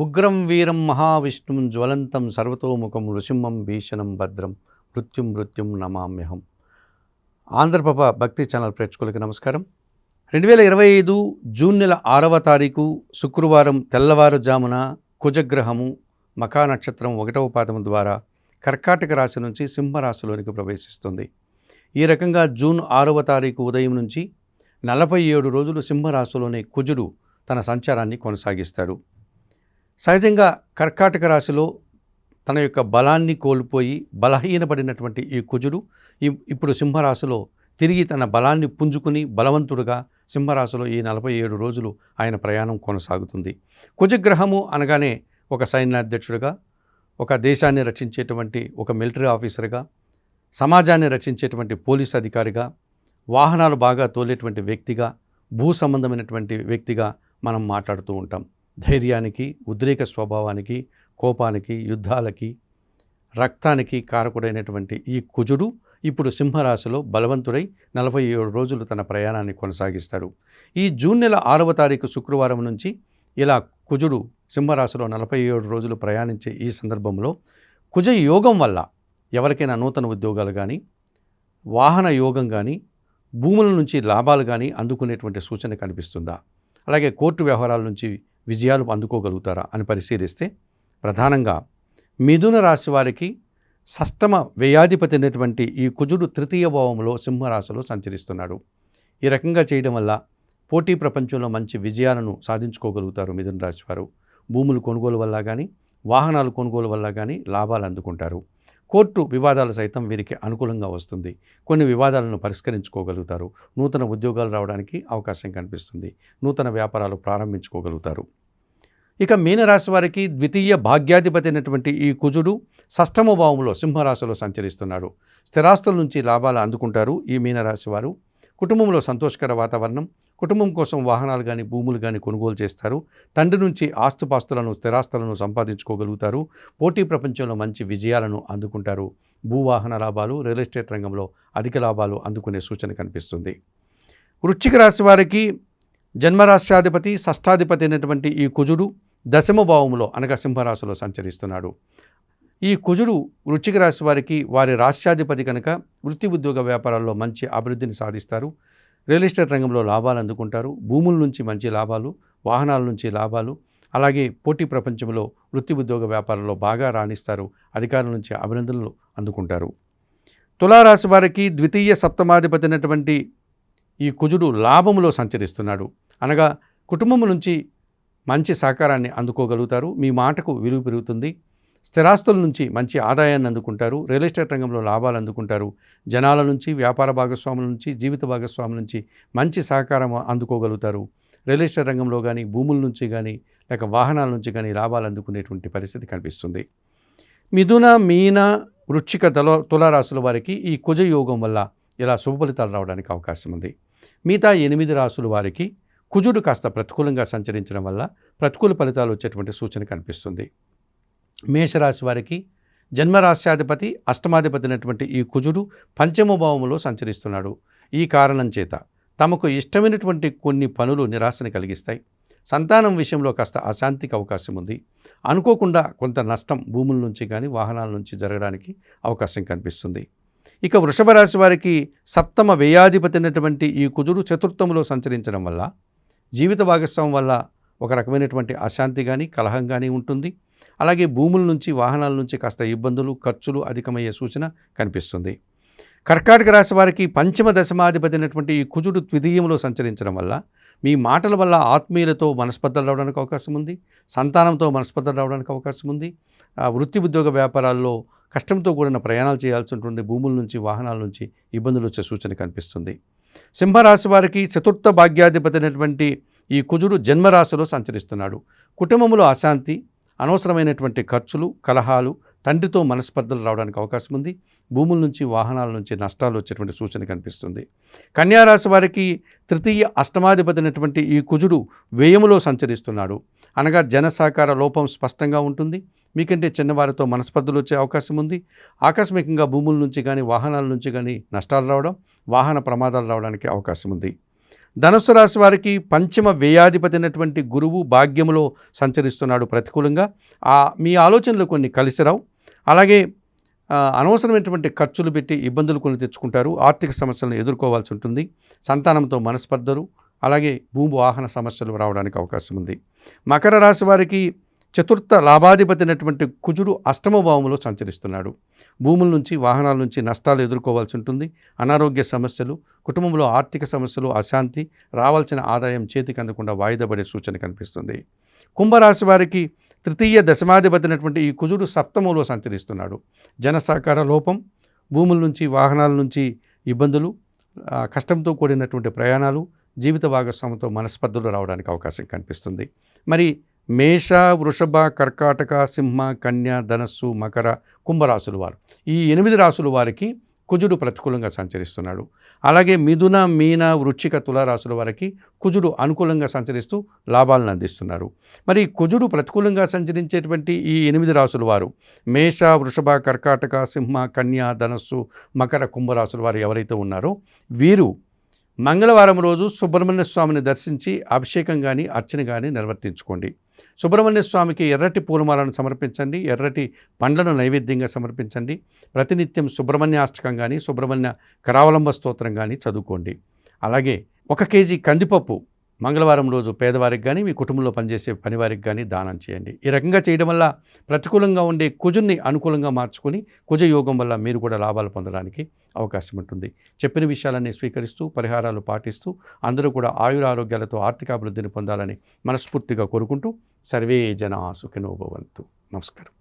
ఉగ్రం వీరం మహావిష్ణుం జ్వలంతం సర్వతోముఖం నృసింహం భీషణం భద్రం. మృత్యుం మృత్యుం నమామ్యహం. ఆంధ్రప్రభ భక్తి ఛానల్ ప్రేక్షకులకి నమస్కారం. రెండు వేల ఇరవై ఐదు జూన్ నెల ఆరవ తారీఖు శుక్రవారం తెల్లవారుజామున కుజగ్రహము మకా నక్షత్రం ఒకటవ పాదం ద్వారా కర్కాటక రాశి నుంచి సింహరాశిలోనికి ప్రవేశిస్తుంది. ఈ రకంగా జూన్ ఆరవ తారీఖు ఉదయం నుంచి నలభై ఏడు రోజులు సింహరాశిలోని కుజుడు తన సంచారాన్ని కొనసాగిస్తాడు. సహజంగా కర్కాటక రాశిలో తన యొక్క బలాన్ని కోల్పోయి బలహీనపడినటువంటి ఈ కుజుడు ఇప్పుడు సింహరాశిలో తిరిగి తన బలాన్ని పుంజుకుని బలవంతుడుగా సింహరాశిలో ఈ నలభై ఏడు రోజులు ఆయన ప్రయాణం కొనసాగుతుంది. కుజగ్రహము అనగానే ఒక సైన్యాధ్యక్షుడిగా ఒక దేశాన్ని రచించేటువంటి ఒక మిలిటరీ ఆఫీసర్గా సమాజాన్ని రచించేటువంటి పోలీస్ అధికారిగా వాహనాలు బాగా తోలేటువంటి వ్యక్తిగా భూ సంబంధమైనటువంటి వ్యక్తిగా మనం మాట్లాడుతూ ఉంటాం. ధైర్యానికి ఉద్రేక స్వభావానికి కోపానికి యుద్ధాలకి రక్తానికి కారకుడైనటువంటి ఈ కుజుడు ఇప్పుడు సింహరాశిలో బలవంతుడై నలభై ఏడు రోజులు తన ప్రయాణాన్ని కొనసాగిస్తాడు. ఈ జూన్ నెల ఆరవ తారీఖు శుక్రవారం నుంచి ఇలా కుజుడు సింహరాశిలో నలభై ఏడు రోజులు ప్రయాణించే ఈ సందర్భంలో కుజ యోగం వల్ల ఎవరికైనా నూతన ఉద్యోగాలు కానీ వాహన యోగం కానీ భూముల నుంచి లాభాలు కానీ అందుకునేటువంటి సూచన కనిపిస్తుందా? అలాగే కోర్టు వ్యవహారాల నుంచి విజయాలు అందుకోగలుగుతారా అని పరిశీలిస్తే ప్రధానంగా మిథున రాశి వారికి సష్టమ వ్యయాధిపతి అయినటువంటి ఈ కుజుడు తృతీయ భావంలో సింహరాశిలో సంచరిస్తున్నాడు. ఈ రకంగా చేయడం వల్ల పోటీ ప్రపంచంలో మంచి విజయాలను సాధించుకోగలుగుతారు మిథున రాశి వారు. భూములు కొనుగోలు వల్ల కానీ వాహనాలు కొనుగోలు వల్ల కానీ లాభాలు అందుకుంటారు. కోర్టు వివాదాలు సైతం వీరికి అనుకూలంగా వస్తుంది. కొన్ని వివాదాలను పరిష్కరించుకోగలుగుతారు. నూతన ఉద్యోగాలు రావడానికి అవకాశం కనిపిస్తుంది. నూతన వ్యాపారాలు ప్రారంభించుకోగలుగుతారు. ఇక మీనరాశి వారికి ద్వితీయ భాగ్యాధిపతి అయినటువంటి ఈ కుజుడు షష్టమ భావంలో సింహరాశిలో సంచరిస్తున్నాడు. స్థిరాస్తుల నుంచి లాభాలు అందుకుంటారు ఈ మీనరాశి వారు. కుటుంబంలో సంతోషకర వాతావరణం కుటుంబం కోసం వాహనాలు కానీ భూములు కానీ కొనుగోలు చేస్తారు. తండ్రి నుంచి ఆస్తుపాస్తులను స్థిరాస్తులను సంపాదించుకోగలుగుతారు. పోటీ ప్రపంచంలో మంచి విజయాలను అందుకుంటారు. భూవాహన లాభాలు రియల్ ఎస్టేట్ రంగంలో అధిక లాభాలు అందుకునే సూచన కనిపిస్తుంది. వృశ్చిక రాశి వారికి జన్మరాశ్యాధిపతి షష్టాధిపతి అయినటువంటి ఈ కుజుడు దశమ భావంలో అనగా సింహరాశిలో సంచరిస్తున్నాడు. ఈ కుజుడు వృశ్చిక రాశి వారికి వారి రాష్ట్రాధిపతి కనుక వృత్తి ఉద్యోగ వ్యాపారాల్లో మంచి అభివృద్ధిని సాధిస్తారు. రియల్ ఎస్టేట్ రంగంలో లాభాలు అందుకుంటారు. భూముల నుంచి మంచి లాభాలు వాహనాల నుంచి లాభాలు అలాగే పోటీ ప్రపంచంలో వృత్తి ఉద్యోగ వ్యాపారంలో బాగా రాణిస్తారు. అధికారుల నుంచి అభినందనలు అందుకుంటారు. తులారాశి వారికి ద్వితీయ సప్తమాధిపతి అయినటువంటి ఈ కుజుడు లాభములో సంచరిస్తున్నాడు. అనగా కుటుంబం నుంచి మంచి సహకారాన్ని అందుకోగలుగుతారు. మీ మాటకు విలువ పెరుగుతుంది. స్థిరాస్తుల నుంచి మంచి ఆదాయాన్ని అందుకుంటారు. రియల్ ఎస్టేట్ రంగంలో లాభాలు అందుకుంటారు. జనాల నుంచి వ్యాపార భాగస్వాముల నుంచి జీవిత భాగస్వాముల నుంచి మంచి సహకారం అందుకోగలుగుతారు. రియల్ ఎస్టేట్ రంగంలో కానీ భూముల నుంచి కానీ లేక వాహనాల నుంచి కానీ లాభాలు అందుకునేటువంటి పరిస్థితి కనిపిస్తుంది. మిథున మీన వృక్షిక తల తులారాశుల వారికి ఈ కుజయోగం వల్ల ఇలా శుభ ఫలితాలు రావడానికి అవకాశం ఉంది. మిగతా ఎనిమిది రాసుల వారికి కుజుడు కాస్త ప్రతికూలంగా సంచరించడం వల్ల ప్రతికూల ఫలితాలు వచ్చేటువంటి సూచన కనిపిస్తుంది. మేషరాశి వారికి జన్మరాశ్యాధిపతి అష్టమాధిపతి అయినటువంటి ఈ కుజుడు పంచమ భావములో సంచరిస్తున్నాడు. ఈ కారణం చేత తమకు ఇష్టమైనటువంటి కొన్ని పనులు నిరాశని కలిగిస్తాయి. సంతానం విషయంలో కాస్త అశాంతికి అవకాశం ఉంది. అనుకోకుండా కొంత నష్టం భూముల నుంచి కానీ వాహనాల నుంచి జరగడానికి అవకాశం కనిపిస్తుంది. ఇక వృషభ రాశి వారికి సప్తమ వ్యయాధిపతి అయినటువంటి ఈ కుజుడు చతుర్థములో సంచరించడం వల్ల జీవిత భాగస్వామ్యం వల్ల ఒక రకమైనటువంటి అశాంతి కానీ కలహం కానీ ఉంటుంది. అలాగే భూముల నుంచి వాహనాల నుంచి కాస్త ఇబ్బందులు ఖర్చులు అధికమయ్యే సూచన కనిపిస్తుంది. కర్కాటక రాశి వారికి పంచమ దశమాధిపతి అయినటువంటి ఈ కుజుడు ద్వితీయంలో సంచరించడం వల్ల మీ మాటల వల్ల ఆత్మీయులతో మనస్పర్ధలు రావడానికి అవకాశం ఉంది. సంతానంతో మనస్పర్ధలు రావడానికి అవకాశం ఉంది. ఆ వృత్తి ఉద్యోగ వ్యాపారాల్లో కష్టంతో కూడిన ప్రయాణాలు చేయాల్సి ఉంటుంది భూముల నుంచి వాహనాల నుంచి ఇబ్బందులు వచ్చే సూచన కనిపిస్తుంది. సింహరాశి వారికి చతుర్థ భాగ్యాధిపతి అయినటువంటి ఈ కుజుడు జన్మరాశిలో సంచరిస్తున్నాడు. కుటుంబంలో అశాంతి అనవసరమైనటువంటి ఖర్చులు కలహాలు తండ్రితో మనస్పర్ధలు రావడానికి అవకాశం ఉంది. భూముల నుంచి వాహనాల నుంచి నష్టాలు వచ్చేటువంటి సూచన కనిపిస్తుంది. కన్యారాశి వారికి తృతీయ అష్టమాధిపతి అయినటువంటి ఈ కుజుడు వ్యయములో సంచరిస్తున్నాడు. అనగా జనసాకార లోపం స్పష్టంగా ఉంటుంది. మీకంటే చిన్నవారితో మనస్పర్ధలు వచ్చే అవకాశం ఉంది. ఆకస్మికంగా భూముల నుంచి కానీ వాహనాల నుంచి కానీ నష్టాలు రావడం వాహన ప్రమాదాలు రావడానికి అవకాశం ఉంది. ధనస్సు రాశి వారికి పంచమ వ్యయాధిపతి అయినటువంటి గురువు భాగ్యములో సంచరిస్తున్నాడు ప్రతికూలంగా. ఆ మీ ఆలోచనలు కొన్ని కలిసిరావు అలాగే అనవసరమైనటువంటి ఖర్చులు పెట్టి ఇబ్బందులు కొన్ని తెచ్చుకుంటారు. ఆర్థిక సమస్యలను ఎదుర్కోవాల్సి ఉంటుంది. సంతానంతో మనస్పర్ధలు. అలాగే భూమి వాహన సమస్యలు రావడానికి అవకాశం ఉంది. మకర రాశి వారికి చతుర్థ లాభాధిపతి అయినటువంటి కుజుడు అష్టమ భావంలో సంచరిస్తున్నాడు. భూముల నుంచి వాహనాల నుంచి నష్టాలు ఎదుర్కోవాల్సి ఉంటుంది. అనారోగ్య సమస్యలు కుటుంబంలో ఆర్థిక సమస్యలు అశాంతి రావాల్సిన ఆదాయం చేతికి అందకుండా వాయిదా పడే సూచన కనిపిస్తుంది. కుంభరాశి వారికి తృతీయ దశమాధిపతి అయినటువంటి ఈ కుజుడు సప్తమంలో సంచరిస్తున్నాడు. జనసహకార లోపం భూముల నుంచి వాహనాల నుంచి ఇబ్బందులు కష్టంతో కూడినటువంటి ప్రయాణాలు జీవిత భాగస్వామితో మనస్పర్ధలు రావడానికి అవకాశం కనిపిస్తుంది. మరి మేష వృషభ కర్కాటక సింహ కన్య ధనస్సు మకర కుంభరాశుల వారు. ఈ ఎనిమిది రాసుల వారికి కుజుడు ప్రతికూలంగా సంచరిస్తున్నాడు. అలాగే మిథున మీన వృచ్చిక తులారాశుల వారికి కుజుడు అనుకూలంగా సంచరిస్తూ లాభాలను అందిస్తున్నారు. మరి కుజుడు ప్రతికూలంగా సంచరించేటువంటి ఈ ఎనిమిది రాసుల వారు మేష వృషభ కర్కాటక సింహ కన్య ధనస్సు మకర కుంభరాశుల వారు ఎవరైతే ఉన్నారో వీరు మంగళవారం రోజు సుబ్రహ్మణ్య స్వామిని దర్శించి అభిషేకం కానీ అర్చన కానీ నిర్వర్తించుకోండి. సుబ్రహ్మణ్య స్వామికి ఎర్రటి పూలమాలను సమర్పించండి ఎర్రటి పండ్లను నైవేద్యంగా సమర్పించండి. ప్రతినిత్యం సుబ్రహ్మణ్యాష్టకం కానీ సుబ్రహ్మణ్య కరావలంబ స్తోత్రం కానీ చదువుకోండి. అలాగే ఒక కేజీ కందిపప్పు మంగళవారం రోజు పేదవారికి కానీ మీ కుటుంబంలో పనిచేసే పనివారికి కానీ దానం చేయండి. ఈ రకంగా చేయడం వల్ల ప్రతికూలంగా ఉండే కుజుని అనుకూలంగా మార్చుకొని కుజ యోగం వల్ల మీరు కూడా లాభాలు పొందడానికి అవకాశం ఉంటుంది. చెప్పిన విషయాలన్నీ స్వీకరిస్తూ పరిహారాలు పాటిస్తూ అందరూ కూడా ఆయుర ఆరోగ్యాలతో ఆర్థికాభివృద్ధిని పొందాలని మనస్ఫూర్తిగా కోరుకుంటూ సర్వే జన సుఖినోభవంతు నమస్కారం.